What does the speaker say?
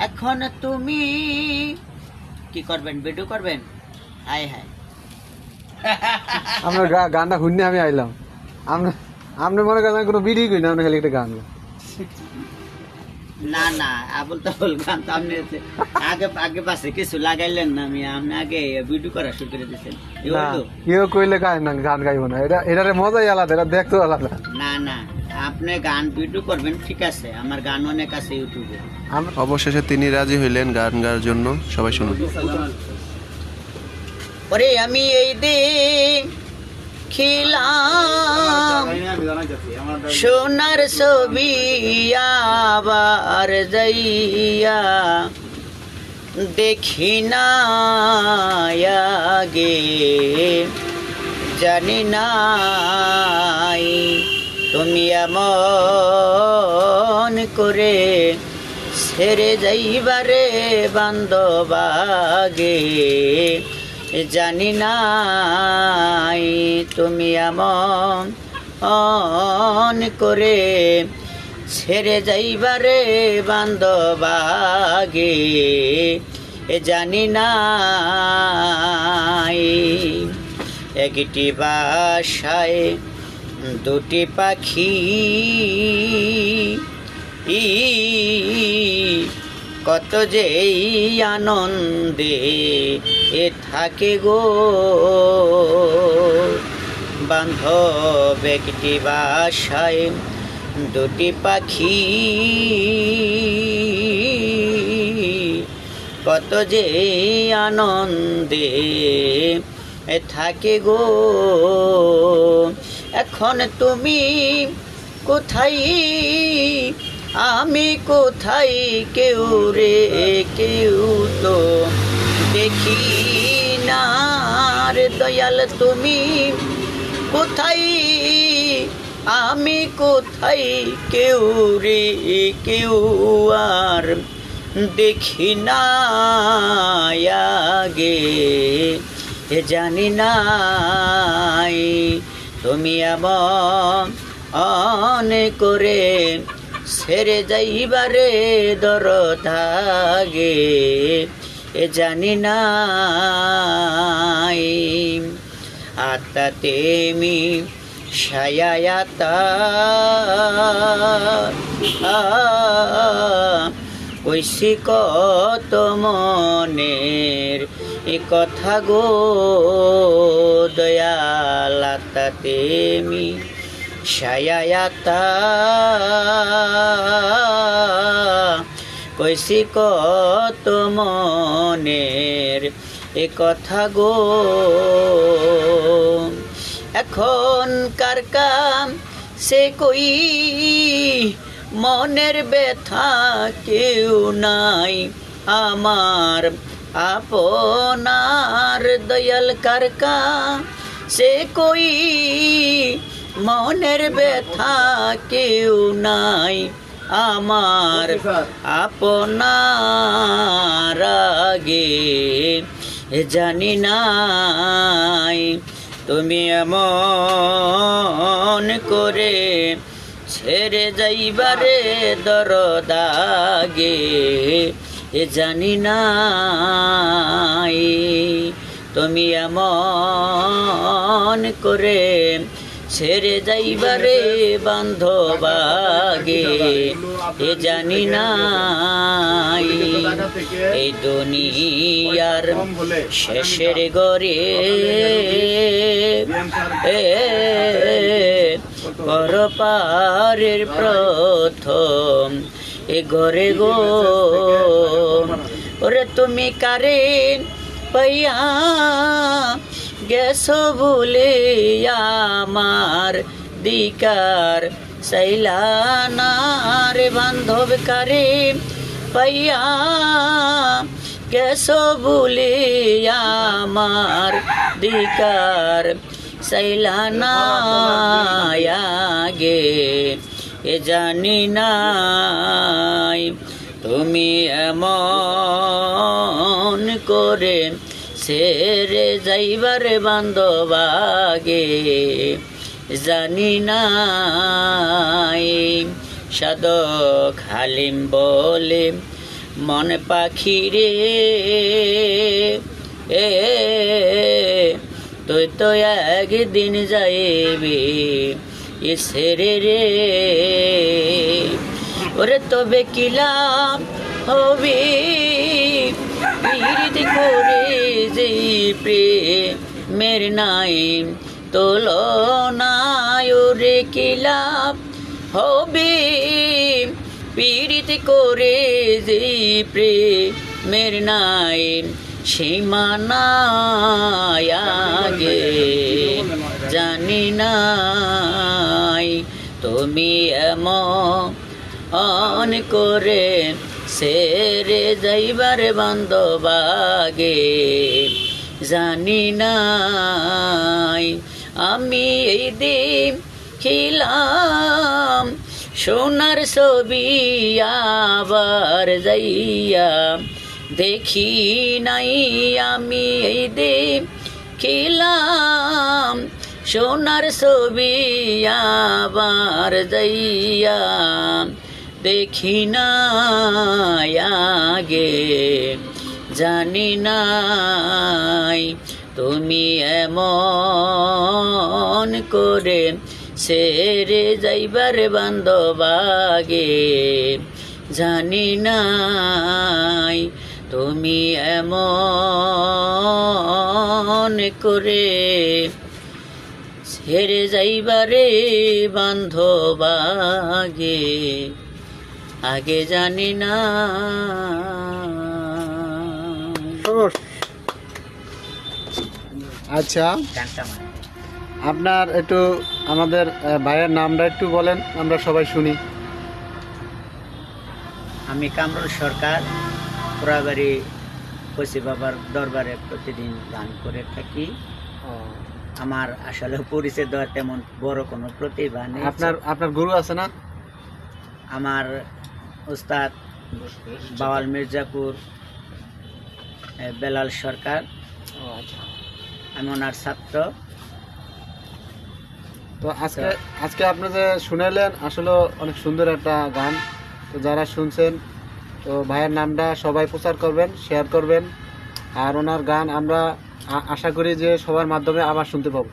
এখন তুমি কি করবেন? ভিডিও করবেন? হাই হাই গা- গানটা শুনে আমি আইলাম। আমরা আপনি মনে করেন কোনো বিড়ি করি না আপনি খালি একটা গান। না না আবুল তাবুল গান তো আপনি আগে আগে পাশে কিছু লাগাইলেন না আমি আপনি আগে ভিডিও করা শুরু করে দিয়েছেন? কেউ কইলে গায় না গান গাইব না। এটা এটারে মজাই আলাদা এটা দেখতো আলাদা। না না। আপনি গান ভিডিও করবেন ঠিক আছে। আমার গান অনেক আছে ইউটিউবে অবশেষে তিনি রাজি হইলেন গান গাওয়ার জন্য। সবাই শুনুন। ওরে আমি এই দিন খিলাম। সোনার ছবি আবার যাইয়া দেখি না আগে। জানি নাই তুমি এমন করে ছেড়ে যাইবারে বান্ধবাগে জানি নাই তুমি এমন অন করে ছেড়ে যাইবারে বান্ধবাগে জানি নাই। একটি বাসায় দুটি পাখি ই কত যে আনন্দে এ থাকে গো। বান্ধব একটি বাসায় দুটি পাখি কত যে আনন্দে এ থাকে গো। এখন তুমি কোথায়? আমি কোথায়? কেউ রে, কেউ তো দেখি না। রে দয়াল, তুমি কোথায়? আমি কোথায়? কেউ রে, কেউ আর দেখি না। এ জানি নাই তুমি অন করে সেরে যাইবারে দর থাকে এ জানি নাই। আত্মা তেমি কইসি কত মনের এ কথা গো, দয়াল আত্মা তেমি সায়াতা কইসি কত মনের এ কথা গো। এখন কার কাম সে কই? মনের ব্যথা কেউ নাই আমার। আপনার দয়াল কারকা সে কই? মনের ব্যথা কেউ নাই আমার। আপনার আগে জানি নাই তুমি এমন করে ছেড়ে যাইবারে দরদাগে। এ জানি নাই, তুমি এমন করে ছেড়ে যাইবারে বান্ধবাগে। এ জানি নাই, এই দুনিয়ার শেষের গরে এ পরপারের প্রথম এ ঘরে গো। ওরে তুমি কারে পাইয়া গেছ বলে আমার দিকার সাইলানার বান্ধব কারে পাইয়া গেছ বলে আমার দিকার সাইলানায়াগে এ জানি নাই, তুমি এমন করে সেরে যাইবারে বান্ধবাগে জানি নাই, সাধক হালিম বলে, মন পাখি রে, এ, তুই তো একদিন যাইবি। ইসরে রে। ওরে তবে কিলাম হবে, পীড়িত করে যে প্রেমের নাই তোলো নাই ওরে কিলাম হবে, পীড়িত করে যে প্রেমের নাই, সীমানায় আগে জানি নাই তুমি এমন অন করে সেরে যাইবার বান্ধবাগে জানি নাই, আমি এই দিন খিলাম, সোনার ছবি আবার যাইয়া দেখি নাই, আমি এই দিন খিলাম। সোনার ছবি আবার যাইয়া দেখি না আগে, জানি নাই তুমি এমন করে সেরে যাইবার বান্ধবাগে, জানি নাই তুমি এমন করে ছেড়ে যাইবারে বান্ধবাগে আগে জানি না। আচ্ছা আপনার একটু আমাদের ভাইয়ের নামটা একটু বলেন আমরা সবাই শুনি। আমি কামরুল সরকার পোড়াবাড়ি কচি বাবার দরবারে প্রতিদিন গান করে থাকি। আমার আসলে পরিচয় দেওয়ার তেমন বড় কোনো প্রতিভা নেই। আপনার আপনার গুরু আছে না? আমার উস্তাদ বাওয়াল মির্জাপুর বেলাল সরকার। আমি ওনার ছাত্র। তো আজকে আজকে আপনি যে শুনেলেন আসলে অনেক সুন্দর একটা গান। তো যারা শুনছেন তো ভাইয়ের নামটা সবাই প্রচার করবেন শেয়ার করবেন। আর ওনার গান আমরা আশা করি যে সবার মাধ্যমে আবার শুনতে পাবো।